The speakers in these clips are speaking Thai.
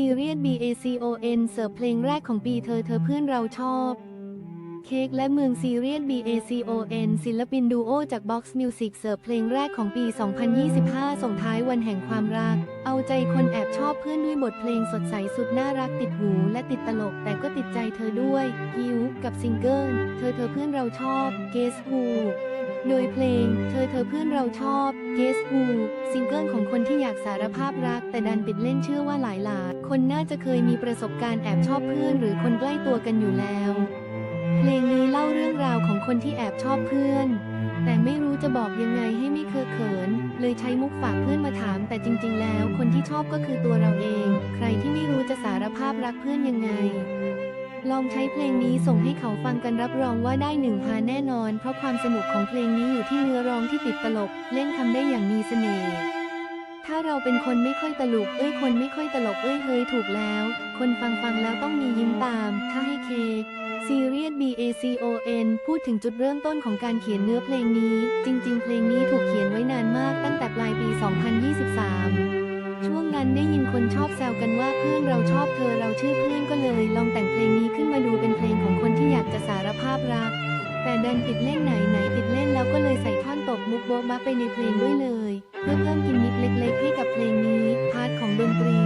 ซีเรียส BACON เสิร์ฟเพลงแรกของปีเธอเธอเพื่อนเราชอบ เค้กและเมืองซีเรียส BACON ศิลปินดูโอจาก Box Music เสิร์ฟเพลงแรกของปี 2025 ส่งท้ายวันแห่งความรัก เอาใจคนแอบชอบเพื่อนด้วยบทเพลงสดใสสุดน่ารักติดหูและติดตลกแต่ก็ติดใจเธอด้วยฮิวกับซิงเกิลเธอเธอเพื่อนเราชอบ Guess Who โดยเพลง เธอเธอเพื่อนเราชอบ Guess Who ซิงเกิลของคนที่อยากสารภาพรัก แต่ดันปิดเล่นเชื่อว่าหลายหลายคนน่าจะเคยมีประสบการณ์แอบชอบเพื่อนหรือคนใกล้ตัวกันอยู่แล้ว เพลงนี้เล่าเรื่องราวของคนที่แอบชอบเพื่อน แต่ไม่รู้จะบอกยังไงให้ไม่เคอะเขิน เลยใช้มุกฝากเพื่อนมาถาม แต่จริง ๆ แล้ว คนที่ชอบก็คือตัวเราเอง ใครที่ไม่รู้จะสารภาพรักเพื่อนยังไง ลองใช้เพลงนี้ส่งให้เขาฟังกันรับรองว่าได้หนึ่งพาแน่นอน เพราะความสนุกของเพลงนี้อยู่ที่เนื้อร้องที่ติดตลก เล่นคำได้อย่างมีเสน่ห์ถ้าเราเป็นคนไม่ค่อยตลกเอ้ยคนไม่ค่อยตลกเอ้ยเฮ้ยถูกแล้ว คนฟังฟังแล้วต้องมียิ้มตาม ถ้าให้เคซีเรียส BACON พูดถึงจุดเริ่มต้นของการเขียนเนื้อเพลงนี้ จริง ๆ เพลงนี้ถูกเขียนไว้นานมากตั้งแต่ปลายปี 2023 ช่วงนั้นได้ยินคนชอบแซวกันว่าเพื่อนเราชอบเธอเราชื่อเพื่อน ไหนไหนติดเล่นแล้วก็เลยใส่ท่อนตบมุกโบ๊ะบะไปในเพลงด้วยเลย เพื่อเพิ่มกิมมิคเล็กๆให้กับเพลงนี้ พาร์ทของดนตรี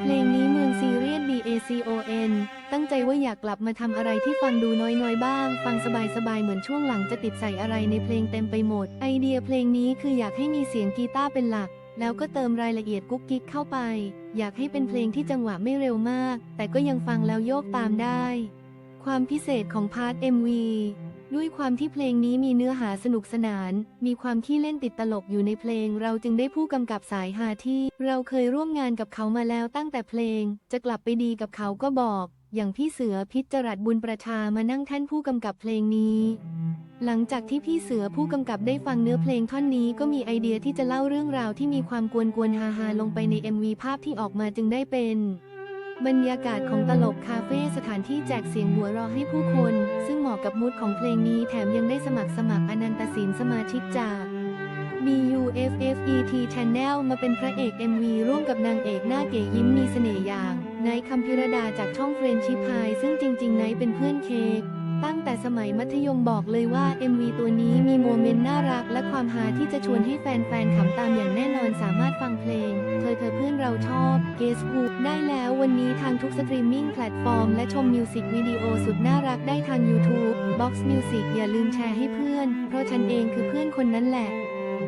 เพลงนี้เมืองซีเรียส BACON ตั้งใจว่าอยากกลับมาทำอะไรที่ฟังดูน้อยๆบ้าง ฟังสบายๆเหมือนช่วงหลังจะติดใส่อะไรในเพลงเต็มไปหมด ไอเดียเพลงนี้คืออยากให้มีเสียงกีตาร์เป็นหลักแล้วก็เติมรายละเอียดกุ๊กกิ๊กเข้าไป อยากให้เป็นเพลงที่จังหวะไม่เร็วมาก แต่ก็ยังฟังแล้วโยกตามได้ ความพิเศษของพาร์ท MV ด้วยความที่เพลงนี้มีเนื้อหาสนุกสนาน มีความขี้เล่นติดตลกอยู่ในเพลง เราจึงได้ผู้กำกับสายฮาที่ เราเคยร่วมงานกับเขามาแล้วตั้งแต่เพลง จะกลับไปดีกับเขาก็บอก อย่างพี่เสือพิจรัดบุญประชามานั่งแท่นผู้กำกับเพลงนี้ หลังจากที่พี่เสือผู้กำกับได้ฟังเนื้อเพลงท่อนนี้ก็มีไอเดียที่จะเล่าเรื่องราวที่มีความกวนๆฮาฮาๆลงไปใน MV ภาพที่ออกมาจึงได้เป็น บรรยากาศของตลกคาเฟ่สถานที่แจกเสียงหัวเราะให้ผู้คน ซึ่งเหมาะกับมูดของเพลงนี้แถมยังได้สมัครสมัครอนันตศิลป์สมาชิกจาก BUFFET Channel มาเป็นพระเอก MV ร่วมกับนางเอกหน้าเก๋ยิ้มมีเสน่ห์อย่างไนท์คัมพิรดาจากช่องเฟรนชิพายซึ่งจริงๆไนท์เป็นเพื่อนเค้กตั้งแต่สมัยมัธยมบอกเลยว่า MV ตัวนี้มีโมเมนต์น่ารัก ความฮาที่จะชวนให้แฟนๆขำตามอย่างแน่นอนสามารถฟังเพลง เธอเธอเพื่อนเราชอบ Guess Who ได้แล้ววันนี้ทางทุกสตรีมมิ่งแพลตฟอร์มและชมมิวสิกวิดีโอสุดน่ารักได้ทาง YouTube Box Music อย่าลืมแชร์ให้เพื่อน เพราะฉันเองคือเพื่อนคนนั้นแหละ